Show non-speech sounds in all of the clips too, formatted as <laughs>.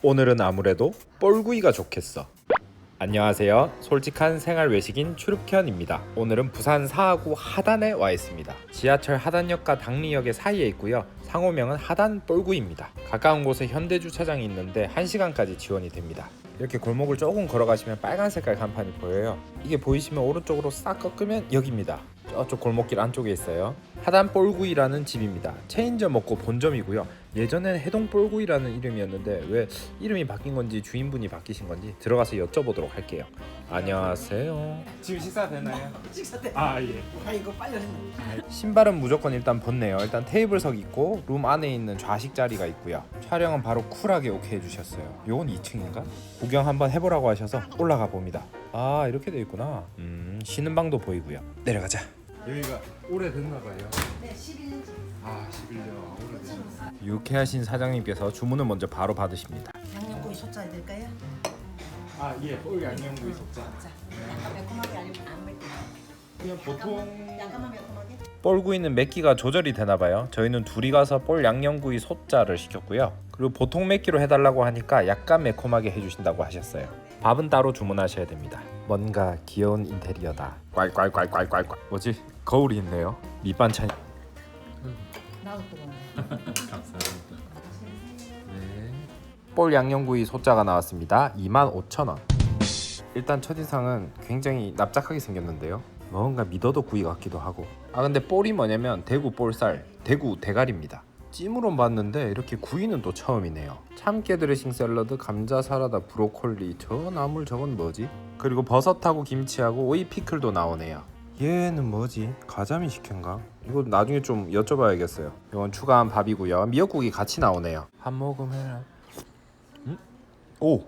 오늘은 아무래도 뻘구이가 좋겠어. 안녕하세요. 솔직한 생활 외식인 추르현입니다. 오늘은 부산 사하구 하단에 와 있습니다. 지하철 하단역과 당리역의 사이에 있고요. 상호명은 하단 뻘구이입니다. 가까운 곳에 현대 주차장이 있는데 1시간까지 지원이 됩니다. 이렇게 골목을 조금 걸어가시면 빨간 색깔 간판이 보여요. 이게 보이시면 오른쪽으로 싹 꺾으면 여기입니다. 저쪽 골목길 안쪽에 있어요. 하단 뻘구이라는 집입니다. 체인점 없고 본점이고요. 예전에는 해동 뻘구이라는 이름이었는데 왜 이름이 바뀐 건지 주인분이 바뀌신 건지 들어가서 여쭤보도록 할게요. 안녕하세요. 지금 식사 되나요? 식사 때. 아 예. 아 이거 빨리 했네. 신발은 무조건 일단 벗네요. 일단 테이블석 있고 룸 안에 있는 좌식 자리가 있고요. 촬영은 바로 쿨하게 오케이 해주셨어요. 요건 2층인가? 구경 한번 해보라고 하셔서 올라가 봅니다. 아 이렇게 돼 있구나. 음 쉬는 방도 보이고요. 내려가자. 여기가 오래됐나 봐요. 네, 11년 아 11년 오래됐나. 유쾌하신 사장님께서 주문을 먼저 바로 받으십니다. 양념고기 소짜리 될까요? 아 예, 볼 양념구이 속자. 자, 약간 매콤하게 아니면 안 맵게. 그냥 보통 약간만 매콤하게. 볼구이는 맵기가 조절이 되나 봐요. 저희는 둘이 가서 볼 양념구이 소자를 시켰고요. 그리고 보통 맵기로 해달라고 하니까 약간 매콤하게 해주신다고 하셨어요. 밥은 따로 주문하셔야 됩니다. 뭔가 귀여운 인테리어다. 꽐꽐꽐꽐꽐. 뭐지? 거울이 있네요. 밑반찬. 나도 뜨거워. <laughs> 볼 양념구이 소자가 나왔습니다. 25,000원. 일단 첫인상은 굉장히 납작하게 생겼는데요. 뭔가 미더덕 구이 같기도 하고. 아 근데 볼이 뭐냐면 대구 볼살, 대구 대가리입니다. 찜으로 봤는데 이렇게 구이는 또 처음이네요. 참깨 드레싱 샐러드, 감자 사라다, 브로콜리, 저 나물 저건 뭐지? 그리고 버섯하고 김치하고 오이 피클도 나오네요. 얘는 뭐지? 가자미 식혜인가? 이거 나중에 좀 여쭤봐야겠어요. 이건 추가한 밥이고요. 미역국이 같이 나오네요. 한 모금 해라. 오,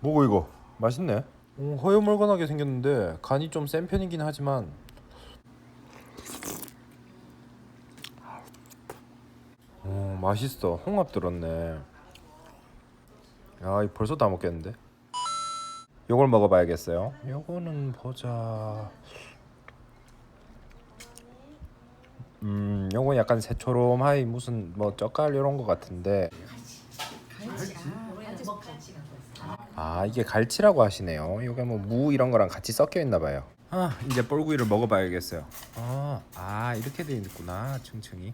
뭐고 이거? 맛있네. 오, 허여멀건하게 생겼는데 간이 좀 센 편이긴 하지만 오, 맛있어. 홍합 들었네. 야, 이 벌써 다 먹겠는데? 요걸 먹어봐야겠어요. 요거는 보자. 음, 요거 약간 새초롬하이 무슨 뭐 젓갈 이런 거 같은데 갈치. 아. 아 이게 갈치라고 하시네요. 이게 뭐 무 이런 거랑 같이 섞여 있나 봐요. 아 이제 뻘구이를 먹어봐야겠어요. 아, 아 이렇게 돼 있구나 층층이.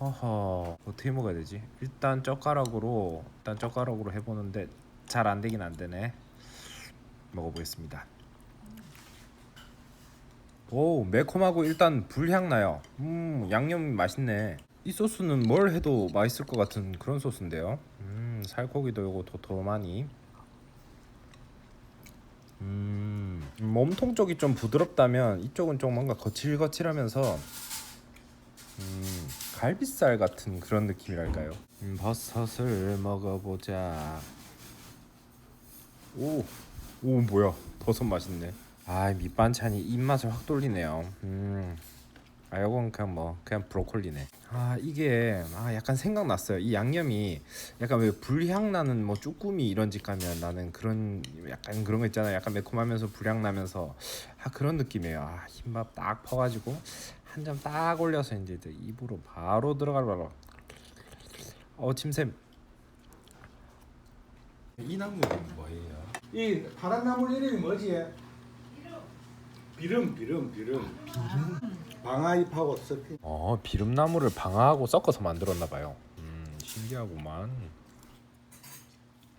허허 어떻게 먹어야 되지? 일단 젓가락으로 일단 젓가락으로 해보는데 잘 안 되긴 안 되네. 먹어보겠습니다. 오 매콤하고 일단 불향 나요. 음 양념 맛있네. 이 소스는 뭘 해도 맛있을 것 같은 그런 소스인데요. 음 살코기도 요거 도톰하니. 음 몸통 쪽이 좀 부드럽다면 이쪽은 좀 뭔가 거칠거칠하면서 음 갈비살 같은 그런 느낌이랄까요. 음, 버섯을 먹어보자. 오, 오 뭐야 버섯 맛있네. 아 밑반찬이 입맛을 확 돌리네요. 음. 아 요건 그냥 뭐 그냥 브로콜리네. 아 이게 아 약간 생각났어요. 이 양념이 약간 왜 불향 나는 뭐 쭈꾸미 이런 집 가면 나는 그런 약간 그런 거 있잖아요. 약간 매콤하면서 불향 나면서 아 그런 느낌이에요. 아 흰밥 딱 퍼가지고 한 점 딱 올려서 이제 입으로 바로 들어갈 바로. 어 침샘. 이 나무는 뭐예요? 이 파란 나물 이름이 뭐지? 비름 비름 비름 비름 방아잎하고 섞인 어 비름나무를 방아하고 섞어서 만들었나 봐요. 음 신기하구만.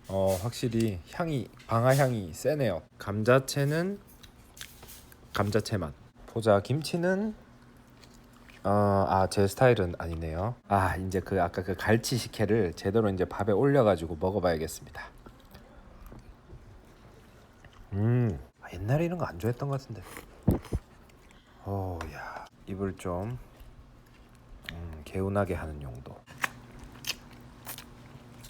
어 확실히 향이 방아 향이 세네요. 감자채는 감자채 맛. 보자 김치는 어아제 스타일은 아니네요. 아 이제 그 아까 그 갈치 식혜를 제대로 이제 밥에 올려가지고 먹어봐야겠습니다. 음 아, 옛날에 이런 거 안 좋아했던 것 같은데. 어야 입을 좀 음, 개운하게 하는 용도.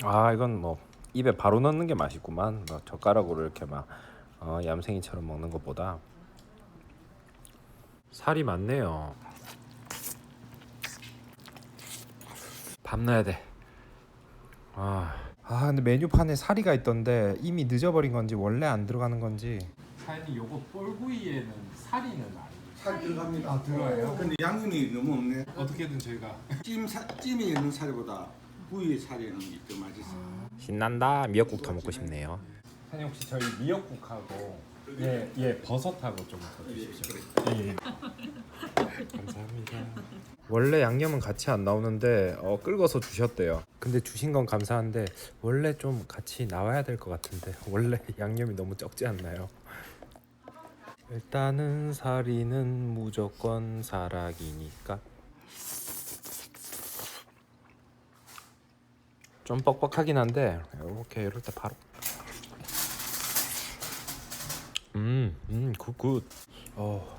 아 이건 뭐 입에 바로 넣는 게 맛있구만. 뭐 젓가락으로 이렇게 막 어, 얌생이처럼 먹는 것보다 살이 많네요. 밥 넣어야 돼. 아, 아 근데 메뉴판에 사리가 있던데 이미 늦어버린 건지 원래 안 들어가는 건지. 사장님 요거 뻘구이에는 사리는 아니에요. 살 들어갑니다. 아, 들어가요? 근데 양념이 너무 없네. 어떻게든 저희가 찜 사, 찜이 있는 살보다 구이 살이는 더 맛있어. 신난다. 미역국 더 먹고 싶네요. 사장님 혹시 저희 미역국하고 예, 예 버섯하고 좀 더 주십시오. 예. 감사합니다. 원래 양념은 같이 안 나오는데 어, 끓여서 주셨대요. 근데 주신 건 감사한데 원래 좀 같이 나와야 될 것 같은데 원래 <laughs> 양념이 너무 적지 않나요? 일단은 사리는 무조건 사락이니까 좀 뻑뻑하긴 한데 이렇게 이럴 때 바로 음, 음, 굿굿. 어.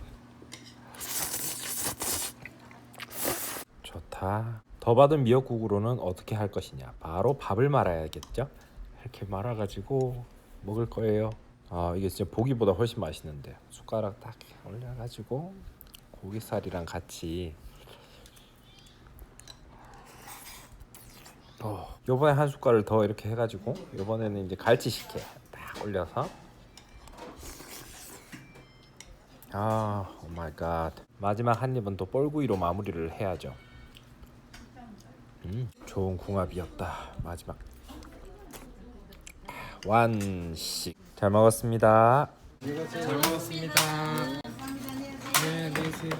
좋다. 더 받은 미역국으로는 어떻게 할 것이냐? 바로 밥을 말아야겠죠? 이렇게 말아가지고 먹을 거예요. 아 이게 진짜 보기보다 훨씬 맛있는데 숟가락 딱 올려가지고 고기살이랑 같이. 어, 요번에 한 숟갈을 더 이렇게 해가지고 요번에는 이제 갈치 식혜 딱 올려서 아, 오 마이 갓. 마지막 한 입은 또 뻘구이로 마무리를 해야죠. 음, 좋은 궁합이었다. 마지막. 완식. 잘 먹었습니다. 잘 먹었습니다. 네, 계세요.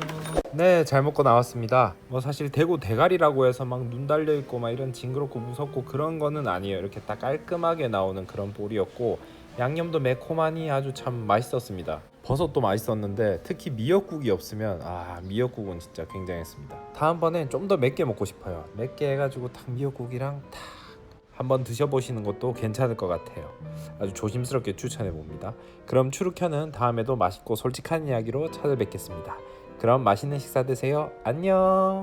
네, 잘 먹고 나왔습니다. 뭐 사실 대구 대가리라고 해서 막 눈 달려 있고 막 이런 징그럽고 무섭고 그런 거는 아니에요. 이렇게 딱 깔끔하게 나오는 그런 볼이었고 양념도 매콤하니 아주 참 맛있었습니다. 버섯도 맛있었는데 특히 미역국이 없으면 아 미역국은 진짜 굉장했습니다. 다음번엔 좀 더 맵게 먹고 싶어요. 맵게 해가지고 딱 미역국이랑 탁 한번 드셔보시는 것도 괜찮을 것 같아요. 아주 조심스럽게 추천해 봅니다. 그럼 추루켜는 다음에도 맛있고 솔직한 이야기로 찾아뵙겠습니다. 그럼 맛있는 식사 되세요. 안녕.